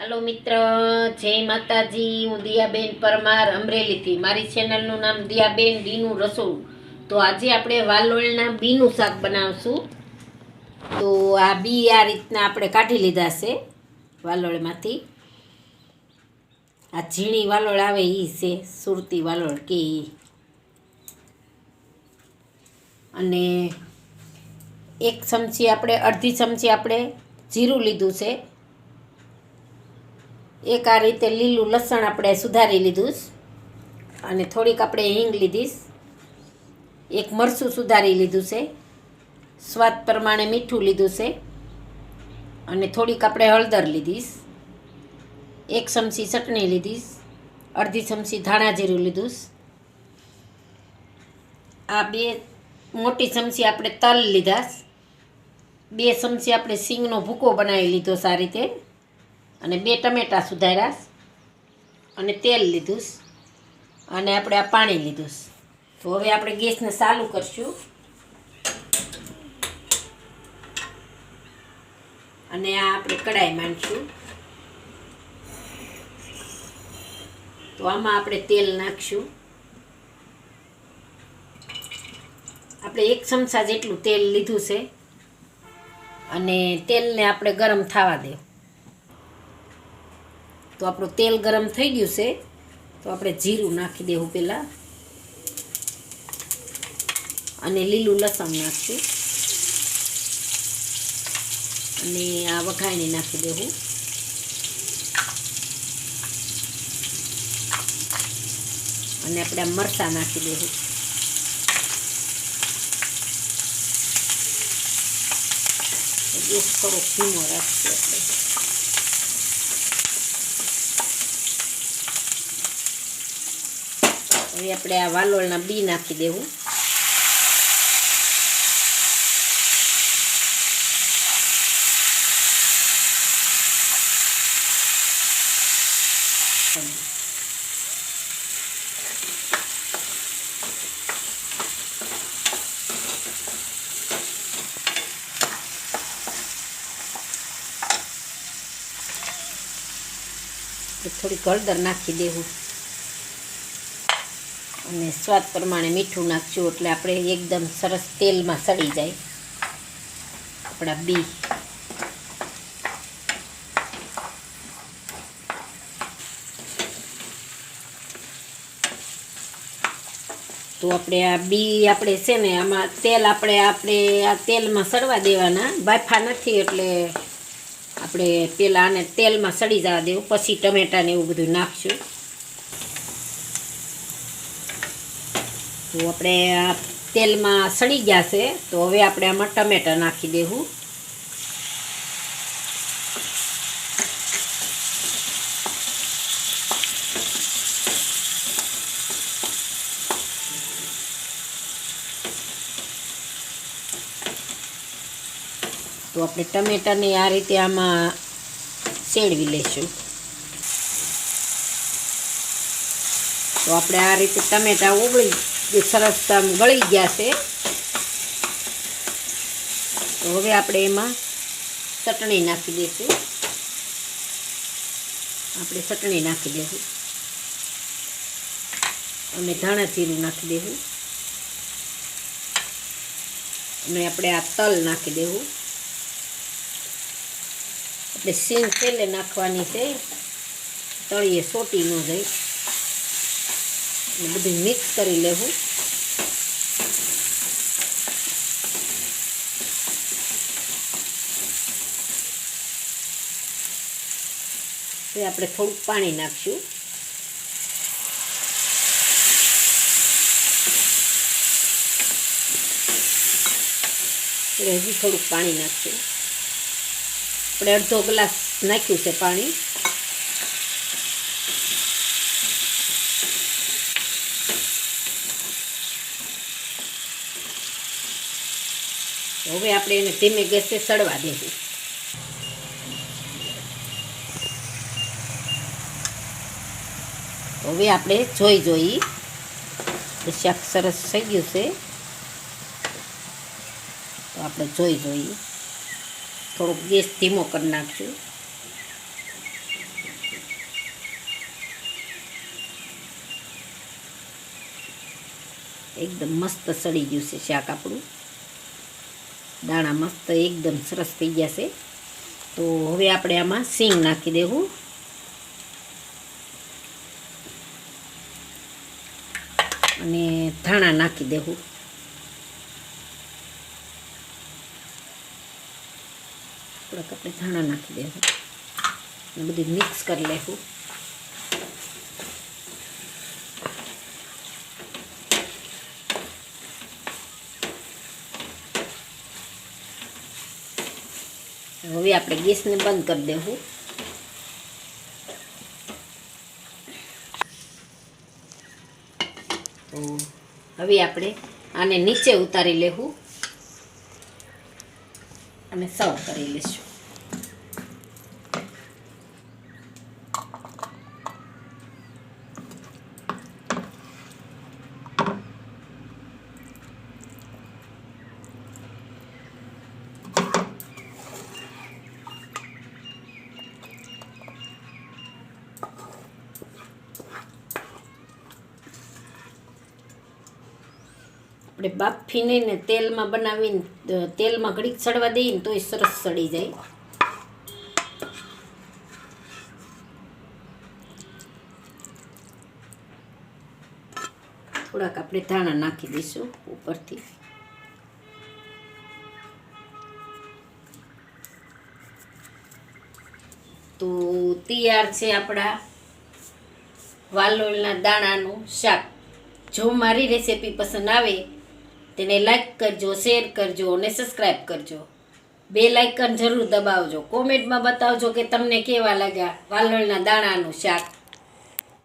હાલો મિત્ર, જય માતાજી, હું દિયાબેન પરમાર અમરેલીથી. મારી ચેનલનું નામ દિયાબેન ડીનું રસોડું. તો આજે આપણે વાલોળના બીનું શાક બનાવશું. તો આ બી આ રીતના આપણે કાઢી લીધા છે વાલોળમાંથી. આ ઝીણી વાલોળ આવે એ છે, સુરતી વાલોળ કે એ અને એક ચમચી આપણે, અડધી ચમચી આપણે જીરું લીધું છે. એક આ રીતે લીલું લસણ આપણે સુધારી લીધું અને થોડીક આપણે હિંગ લીધીશ એક મરચું સુધારી લીધું છે. સ્વાદ પ્રમાણે મીઠું લીધું છે. અને થોડીક આપણે હળદર લીધીશ એક ચમચી ચટણી લીધીશ અડધી ચમચી ધાણા જીરું લીધું આ બે મોટી ચમચી આપણે તલ લીધા બે ચમચી આપણે સિંગનો ભૂકો બનાવી લીધો સારી રીતે. અને બે ટમેટાં સુધાર્યા અને તેલ લીધું અને આપણે આ પાણી લીધું તો હવે આપણે ગેસને ચાલુ કરશું. અને આ આપણે કડાઈ માંડશું. તો આમાં આપણે તેલ નાખશું. આપણે એક ચમચા જેટલું તેલ લીધું છે. અને તેલને આપણે ગરમ થવા દે તો આપણું તેલ ગરમ થઈ ગયું છે, તો આપણે જીરું નાખી દેવું પહેલાં. અને લીલું લસણ નાખશું. અને આ વઘાઈને નાખી દેવું. અને આપણે મરચાં નાખી દેવું. ગેસ થોડોક ધીમો રાખશું આપણે. હવે આપણે આ વાલોળના બી નાખી દેવું. થોડીક હળદર નાખી દેવું. અને સ્વાદ પ્રમાણે મીઠું નાખશું એટલે આપણે એકદમ સરસ તેલમાં સડી જાય. આપણા બી. તો આપણે આ બી આપણે છે ને આમાં તેલ આપણે આપણે આ તેલમાં સડવા દેવાના. બાફા નથી એટલે આપણે પહેલાં આને તેલમાં સડી જવા દેવું. પછી ટમેટાને એવું બધું નાખશું. તો આપણે આ તેલમાં સડી ગયા છે તો હવે આપણે આમાં ટમેટા નાખી દેવું. તો આપણે ટમેટાને આ રીતે આમાં શેડવી લઈશું. તો આપણે આ રીતે ટમેટા ઉગળી સરસ આમ ગળી ગયા છે. તો હવે આપણે એમાં ચટણી નાખી દઈશું. આપણે ચટણી નાખી દઈશું. અને ધાણા જીરું નાખી દેવું અને આપણે આ તલ નાખી દેવું આપણે સીંગ તેલે નાખવાની છે. તળીએ સોટી ન જાય. બધું મિક્સ કરી લેવું. હવે આપણે થોડુંક પાણી નાખશું. હજી થોડુંક પાણી નાખશું. આપણે અડધો ગ્લાસ નાખ્યું છે પાણી. હવે આપણે એને ધીમે ગેસે સડવા દેવું. હવે આપણે જોઈ જોઈ શાક સરસ થઈ ગયું છે. તો આપણે જોઈ જોઈએ થોડોક ગેસ ધીમો કરી નાખશું એકદમ મસ્ત સડી ગયું છે શાક આપણું. દાણા મસ્ત એકદમ સરસ થઈ ગયા છે તો હવે આપણે આમાં સિંગ નાખી દેવું. અને ધાણા નાખી દેવું. થોડાક આપણે ધાણા નાખી દેવું. અને બધું મિક્સ કરી લેવું. હવે આપણે ગેસને બંધ કરી દેવું. તો હવે આપણે આને નીચે ઉતારી લેવું. અને સર્વ કરી લઈશું આપણે બાફીને ને તેલમાં બનાવીને તેલમાં ઘડીક સડવા દઈએ ને તોય સરસ સડી જાય. થોડાક આપણે ધાણા નાખી દઈશું ઉપરથી. તો તૈયાર છે આપણા વાલોળના દાણાનું શાક. જો મારી રેસીપી પસંદ આવે તેને લાઈક કરજો શેર કરજો અને સબસ્ક્રાઈબ કરજો. બે લાઇકન જરૂર દબાવજો. કોમેન્ટમાં બતાવજો કે તમને કેવા લાગ્યા વાલોળના દાણાનું શાક.